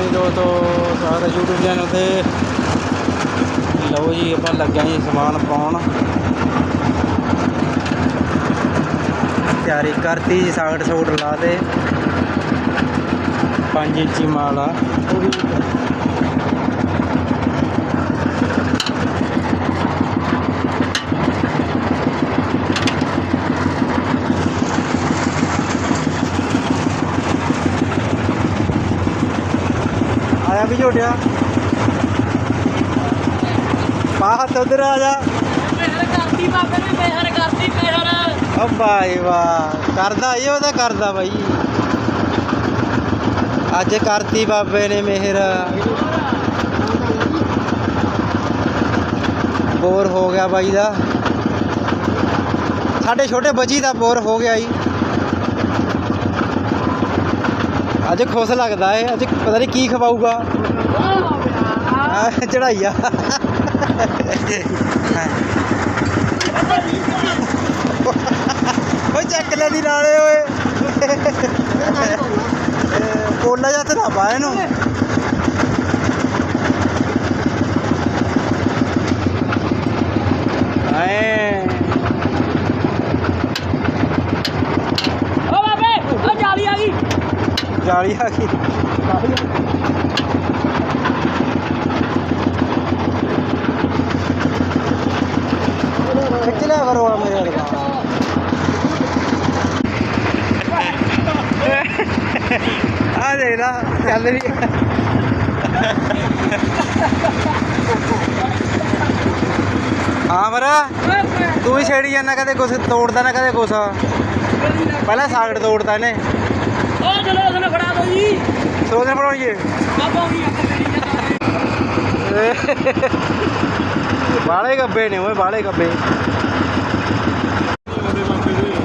ਹਾਂਜੀ ਦੋਸਤੋ ਸਵਾਗਤ ਹੈ YouTube ਚੈਨਲ ਤੇ ਲਓ ਜੀ, ਆਪਾਂ ਲੱਗਿਆ ਜੀ ਸਮਾਨ ਪਾਉਣ। ਤਿਆਰੀ ਕਰਤੀ ਜੀ ਸਾਗਟ ਸੂਟ ਲਾ ਤੇ। 5 ਇੰਚੀ ਮਾਲ ਆ। ਆਇਆ ਵੀ ਝੋਟਿਆ। ਬਾਹਰ ਉਧਰ ਆ ਜਾ। ਮਿਹਰ ਕਰਦੀ ਬਾਬੇ ਨੇ ਮਿਹਰ ਕਰਦੀ ਮਿਹਰ। ਓ ਭਾਈ ਵਾਹ ਕਰਦਾ ਇਹ ਉਹਦਾ ਕਰਦਾ ਬਾਈ। ਅੱਜ ਕਰਤੀ ਬਾਬੇ ਨੇ ਮਿਹਰ। ਬੋਰ ਹੋ ਗਿਆ ਬਾਈ ਦਾ। ਸਾਡੇ ਛੋਟੇ ਬੱਚੀ ਦਾ ਬੋਰ ਹੋ ਗਿਆ ਜੀ। ਅੱਜ ਖੁਸ਼ ਲੱਗਦਾ ਏ ਅੱਜ ਪਤਾ ਨਹੀਂ ਕੀ ਖਵਾਊਗਾ। ਆਹ, ਚੜਾਈ ਚੱਕ ਲੈ ਦੀ ਨਾਲੇ ਓਏ। ਕੋਲਾ ਜਾਂ ਤੇ ਨਾ ਪਾ ਇਹਨੂੰ ਐ ਓ ਬਾਬੇ ਓ ਜਾਲੀ ਆ ਗਈ ਜਾਲੀ ਆ ਗਈ। ਖਿੱਚ ਲਿਆ ਕਰੋ ਆ ਮੇਰੇ ਦੁਕਾਨ ਆ ਦੇ ਨਾ ਚੱਲ ਰਹੀ ਹਾਂ ਮਰਾ ਤੂੰ ਹੀ ਛੇੜੀ ਜਾਂਦਾ ਕਦੇ ਕੁਛ, ਤੋੜਦਾ ਨਾ ਕਦੇ ਕੁਛ। ਪਹਿਲਾਂ ਸਾਗੜ ਤੋੜਦਾ ਇਹਨੇ। ਓ ਚਲੋ ਉਸਨੇ ਫੜਾ ਦੋ ਜੀ। ਸੋਚਣ ਬਣਾਉਣੀਏ ਬਾਬਾ ਵੀ ਅੱਖ ਮੇਰੀ ਬਾਲੇ ਗੱਬੇ ਨੇ ਓਏ ਬਾਲੇ ਗੱਬੇ।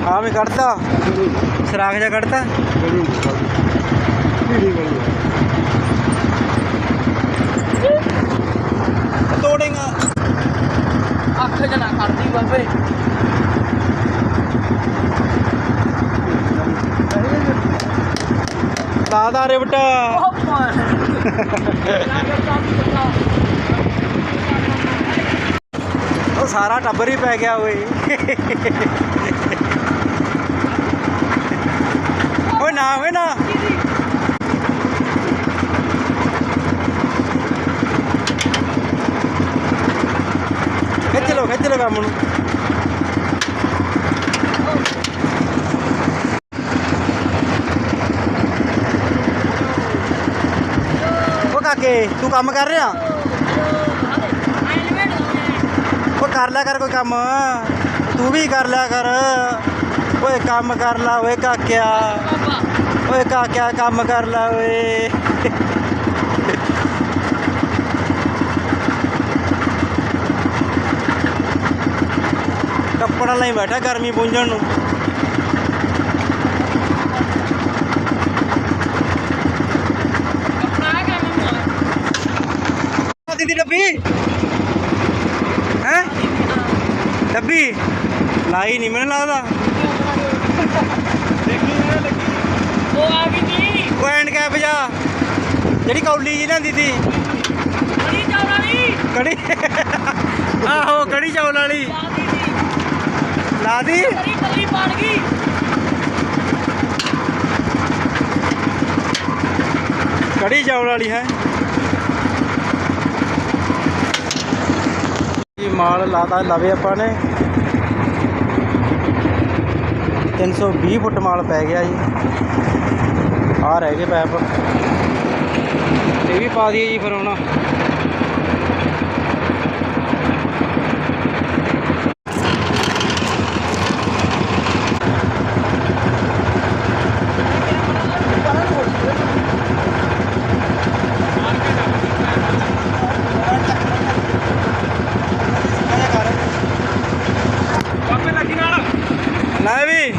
ਹਾਂ ਮੈਂ ਕੱਢਤਾ। ਸਰਾਖ ਜਾ ਕੱਢਤਾ। ਤੋੜੇਗਾ। ਅੱਖ ਚ ਨਾ ਕਰਦੀ ਬਾਬੇ। ਦਾਦਾ ਰੇ ਓ ਉਹ ਸਾਰਾ ਟੱਬਰ ਹੀ ਪੈ ਗਿਆ ਓਏ। ਓਏ ਨਾ ਓਏ ਨਾ। ਖਿੱਚ ਲੋ ਖਿੱਚ ਲੋ ਕੰਮ ਨੂੰ। ਉਹ ਕਾਕੇ ਤੂੰ ਕੰਮ ਕਰ ਰਿਹਾ ਉਹ ਕਰ ਲਿਆ ਕਰ ਕੋਈ ਕੰਮ ਤੂੰ ਵੀ ਕਰ ਲਿਆ ਕਰ ਓਏ ਕੰਮ ਕਰ ਲਾ ਓਏ ਕਾਕਿਆ ਓਏ ਕਾਕਿਆ ਕੰਮ ਕਰ ਲਾ ਓਏ ਕੱਪੜਾ ਲਈ ਬੈਠਾ ਗਰਮੀ ਪੁੰਝਣ ਨੂੰ ਦੀਦੀ ਡੱਬੀ ਹੈ ਡੱਬੀ ਲਾਈ ਨਹੀਂ ਮੈਨੂੰ ਲੱਗਦਾ ਉਹ ਆ ਗਈ ਜੀ। ਉਹ ਐਂਡ ਕੈਪ ਜਾ ਜਿਹੜੀ ਕੌਲੀ ਜੀ ਲੈਂਦੀ ਸੀ। ਬੜੀ ਚੌੜ ਵਾਲੀ। ਕੜੀ? ਆਹੋ ਕੜੀ ਚੌਲ ਵਾਲੀ। ਲਾ ਦੀ ਦੀ ਤਰੀ ਪਾੜ ਗਈ। ਕੜੀ ਚੌਲ ਵਾਲੀ ਹੈ। ਮਾਲ ਲਾਤਾ ਲਵੇ ਆਪਾਂ ਨੇ। 320 ਫੁੱਟ ਮਾਲ ਪੈ ਗਿਆ ਜੀ। ਆ ਰਹਿ ਗਏ ਪੈਪ। ਇਹ ਵੀ ਪਾ ਦਈਏ ਜੀ ਫਿਰ ਹੁਣ ਲੈ ਵੀ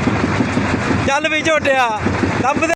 ਚੱਲ ਵੀ ਝੋਟਿਆ। ਲੱਭਦੇ